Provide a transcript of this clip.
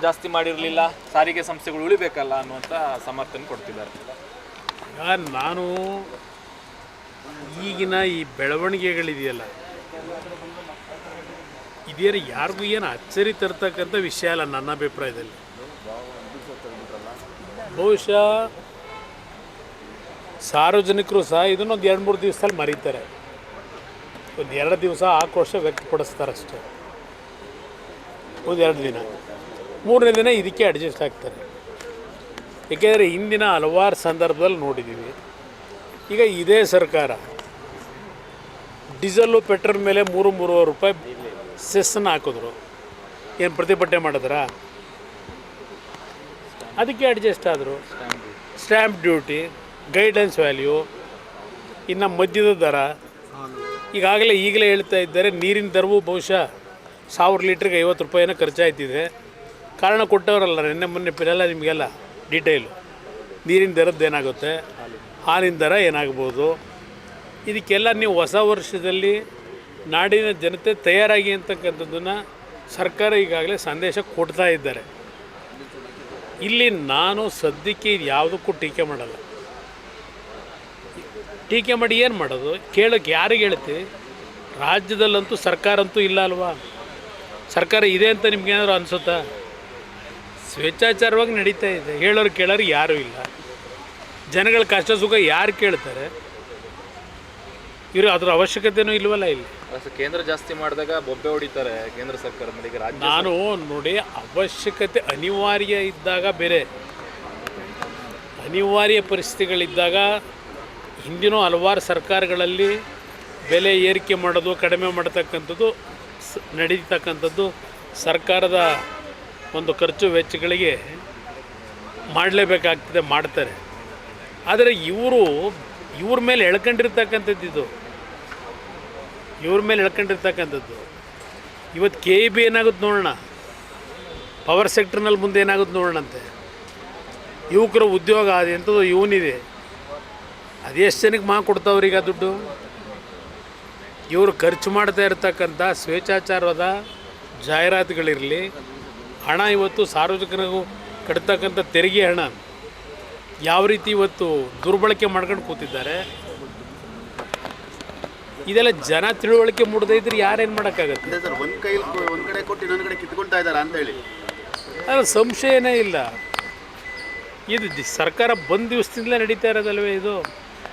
ಜಾಸ್ತಿ ಮಾಡಿರಲಿಲ್ಲ, ಸಾರಿಗೆ ಸಂಸ್ಥೆಗಳು ಉಳಿಬೇಕಲ್ಲ ಅನ್ನುವಂಥ ಸಮರ್ಥನೆ ಕೊಡ್ತಿದ್ದಾರೆ. ನಾನು ಈಗಿನ ಈ ಬೆಳವಣಿಗೆಗಳಿದೆಯಲ್ಲ, ಇದೇನು ಯಾರಿಗೂ ಏನು ಅಚ್ಚರಿ ತರ್ತಕ್ಕಂಥ ವಿಷಯ ಅಲ್ಲ ನನ್ನ ಅಭಿಪ್ರಾಯದಲ್ಲಿ. ಬಹುಶಃ ಸಾರ್ವಜನಿಕರು ಸಹ ಇದನ್ನೊಂದು ಎರಡು ಮೂರು ದಿವಸದಲ್ಲಿ ಮರೀತಾರೆ. ಒಂದು ಎರಡು ದಿವಸ ಆಕ್ರೋಶ ವ್ಯಕ್ತಪಡಿಸ್ತಾರೆ ಅಷ್ಟೇ ಒಂದು ಎರಡು ದಿನ. ಮೂರನೇ ದಿನ ಇದಕ್ಕೆ ಅಡ್ಜಸ್ಟ್ ಆಗ್ತಾರೆ. ಏಕೆಂದರೆ ಹಿಂದಿನ ಹಲವಾರು ಸಂದರ್ಭದಲ್ಲಿ ನೋಡಿದ್ದೀವಿ. ಈಗ ಇದೇ ಸರ್ಕಾರ ಡೀಸೆಲ್ಲು, ಪೆಟ್ರೋಲ್ ಮೇಲೆ ಮೂರು, ಮೂರುವರೆ ರೂಪಾಯಿ ಸೆಸ್ಸನ್ನು ಹಾಕಿದ್ರು. ಏನು ಪ್ರತಿಭಟನೆ ಮಾಡಿದ್ರ? ಅದಕ್ಕೆ ಅಡ್ಜಸ್ಟ್ ಆದರು. ಸ್ಟ್ಯಾಂಪ್ ಡ್ಯೂಟಿ ಗೈಡೆನ್ಸ್ ವ್ಯಾಲ್ಯೂ ಇನ್ನು ಮದ್ಯದ ದರ. ಈಗಾಗಲೇ ಈಗಲೇ ಹೇಳ್ತಾ ಇದ್ದಾರೆ, ನೀರಿನ ದರವು ಬಹುಶಃ ಸಾವಿರ ಲೀಟ್ರಿಗೆ ಐವತ್ತು ರೂಪಾಯಿನ ಖರ್ಚಾಯ್ತಿದೆ. ಕಾರಣ ಕೊಟ್ಟವರಲ್ಲ, ನಿನ್ನೆ ಮೊನ್ನೆ ಪಿರಲ್ಲ ನಿಮಗೆಲ್ಲ ಡೀಟೇಲು ನೀರಿನ ದರದ್ದು ಏನಾಗುತ್ತೆ? ಹಾಲಿನ ದರ ಏನಾಗ್ಬೋದು? ಇದಕ್ಕೆಲ್ಲ ನೀವು ಹೊಸ ವರ್ಷದಲ್ಲಿ ನಾಡಿನ ಜನತೆ ತಯಾರಾಗಿ ಅಂತಕ್ಕಂಥದ್ದನ್ನು ಸರ್ಕಾರ ಈಗಾಗಲೇ ಸಂದೇಶ ಕೊಡ್ತಾ ಇದ್ದಾರೆ. ಇಲ್ಲಿ ನಾನು ಸದ್ಯಕ್ಕೆ ಇದು ಯಾವುದಕ್ಕೂ ಟೀಕೆ ಮಾಡಲ್ಲ. ಟೀಕೆ ಮಾಡಿ ಏನು ಮಾಡೋದು? ಕೇಳೋಕ್ಕೆ ಯಾರಿಗೆ ಹೇಳ್ತೀವಿ ರಾಜ್ಯದಲ್ಲಂತೂ ಸರ್ಕಾರಂತೂ ಇಲ್ಲ ಅಲ್ವಾ? ಸರ್ಕಾರ ಇದೆ ಅಂತ ನಿಮ್ಗೇನಾದ್ರು ಅನಿಸುತ್ತಾ? ಸ್ವೇಚ್ಛಾಚಾರವಾಗಿ ನಡೀತಾ ಇದೆ. ಹೇಳೋರು ಕೇಳೋರು ಯಾರೂ ಇಲ್ಲ. ಜನಗಳ ಕಷ್ಟ ಸುಖ ಯಾರು ಕೇಳ್ತಾರೆ? ಇವರು ಅದ್ರ ಅವಶ್ಯಕತೆನೂ ಇಲ್ವಲ್ಲ ಇಲ್ಲಿ. ಕೇಂದ್ರ ಜಾಸ್ತಿ ಮಾಡಿದಾಗ ಬೊಬ್ಬೆ ಹೊಡಿತಾರೆ ಕೇಂದ್ರ ಸರ್ಕಾರ ಮೇಲೆ ನಾನು ನೋಡಿ ಅವಶ್ಯಕತೆ ಅನಿವಾರ್ಯ ಇದ್ದಾಗ ಬೇರೆ. ಅನಿವಾರ್ಯ ಪರಿಸ್ಥಿತಿಗಳಿದ್ದಾಗ ಹಿಂದಿನ ಹಲವಾರು ಸರ್ಕಾರಗಳಲ್ಲಿ ಬೆಲೆ ಏರಿಕೆ ಮಾಡೋದು ಕಡಿಮೆ ಮಾಡತಕ್ಕಂಥದ್ದು ಸ್- ನಡೀತಕ್ಕಂಥದ್ದು ಸರ್ಕಾರದ ಒಂದು ಖರ್ಚು ವೆಚ್ಚಗಳಿಗೆ ಮಾಡಲೇಬೇಕಾಗ್ತದೆ, ಮಾಡ್ತಾರೆ. ಆದರೆ ಇವರು, ಇವ್ರ ಮೇಲೆ ಎಳ್ಕೊಂಡಿರ್ತಕ್ಕಂಥದ್ದು ಇದು. ಇವ್ರ ಮೇಲೆ ಎಳ್ಕೊಂಡಿರ್ತಕ್ಕಂಥದ್ದು. ಇವತ್ತು ಕೆ ಇ ಬಿ ಏನಾಗುತ್ತೆ ನೋಡೋಣ. ಪವರ್ ಸೆಕ್ಟರ್ನಲ್ಲಿ ಮುಂದೆ ಏನಾಗುತ್ತೆ ನೋಡೋಣಂತೆ. ಯುವಕರ ಉದ್ಯೋಗ ಅದು ಎಂಥದ್ದು ಇವನಿದೆ. ಅದೆಷ್ಟು ಜನಕ್ಕೆ ಮಾ ಕೊಡ್ತಾವ್ರೀಗ ದುಡ್ಡು? ಇವರು ಖರ್ಚು ಮಾಡ್ತಾ ಇರ್ತಕ್ಕಂಥ ಸ್ವೇಚ್ಛಾಚಾರದ ಜಾಹೀರಾತುಗಳಿರಲಿ ಹಣ ಇವತ್ತು ಸಾರ್ವಜನಿಕರಿಗೂ ಕಟ್ತಕ್ಕಂಥ ತೆರಿಗೆ ಹಣ ಯಾವ ರೀತಿ ಇವತ್ತು ದುರ್ಬಳಕೆ ಮಾಡ್ಕೊಂಡು ಕೂತಿದ್ದಾರೆ? ಇದೆಲ್ಲ ಜನ ತಿಳುವಳಿಕೆ ಮೂಡದೇ ಇದ್ರೆ ಯಾರೇನು ಮಾಡೋಕ್ಕಾಗತ್ತೆ? ಸರ್ ಒಂದು ಕೈ ಒಂದ್ ಕಡೆ ಕೊಟ್ಟು ಇನ್ನೊಂದು ಕಡೆ ಕಿತ್ಕೊಳ್ತಾ ಇದ್ದಾರೆ ಅಂತ ಹೇಳಿ. ಅದ್ರ ಸಂಶಯನೇ ಇಲ್ಲ. ಇದು ಸರ್ಕಾರ ಬಂದ ದಿವಸದಿಂದಲೇ ನಡೀತಾ ಇರೋದಲ್ವೇ ಇದು?